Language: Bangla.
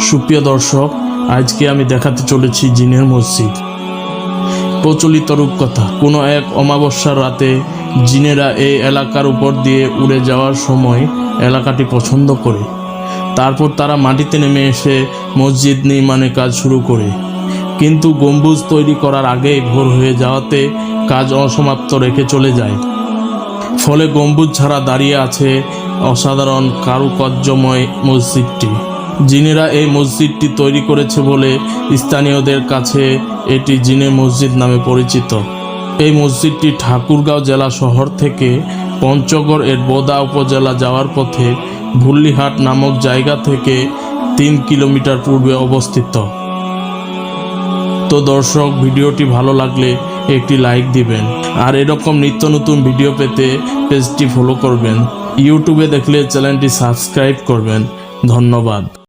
সুপ্রিয় দর্শক, আজকে আমি দেখাতে চলেছি জিনের মসজিদ। প্রচলিত রূপকথা, কোনো এক অমাবস্যার রাতে জিনেরা এই এলাকার উপর দিয়ে উড়ে যাওয়ার সময় এলাকাটি পছন্দ করে। তারপর তারা মাটিতে নেমে এসে মসজিদ নির্মাণে কাজ শুরু করে। কিন্তু গম্বুজ তৈরি করার আগেই ভোর হয়ে যাওয়াতে কাজ অসমাপ্ত রেখে চলে যায়। ফলে গম্বুজ ছাড়া দাঁড়িয়ে আছে অসাধারণ কারুকার্যময় মসজিদটি। জিনেরা এই মসজিদটি তৈরি করেছে বলে স্থানীয়দের কাছে এটি জিনে মসজিদ নামে পরিচিত। এই মসজিদটি ঠাকুরগাঁও জেলা শহর থেকে পঞ্চগড় এর বোদা উপজেলা যাওয়ার পথে ভুল্লিহাট নামক জায়গা থেকে তিন কিলোমিটার পূর্বে অবস্থিত। তো দর্শক, ভিডিওটি ভালো লাগলে একটি লাইক দিবেন আর এরকম নিত্য নতুন ভিডিও পেতে পেজটি ফলো করবেন। ইউটিউবে দেখলে চ্যানেলটি সাবস্ক্রাইব করবেন। ধন্যবাদ।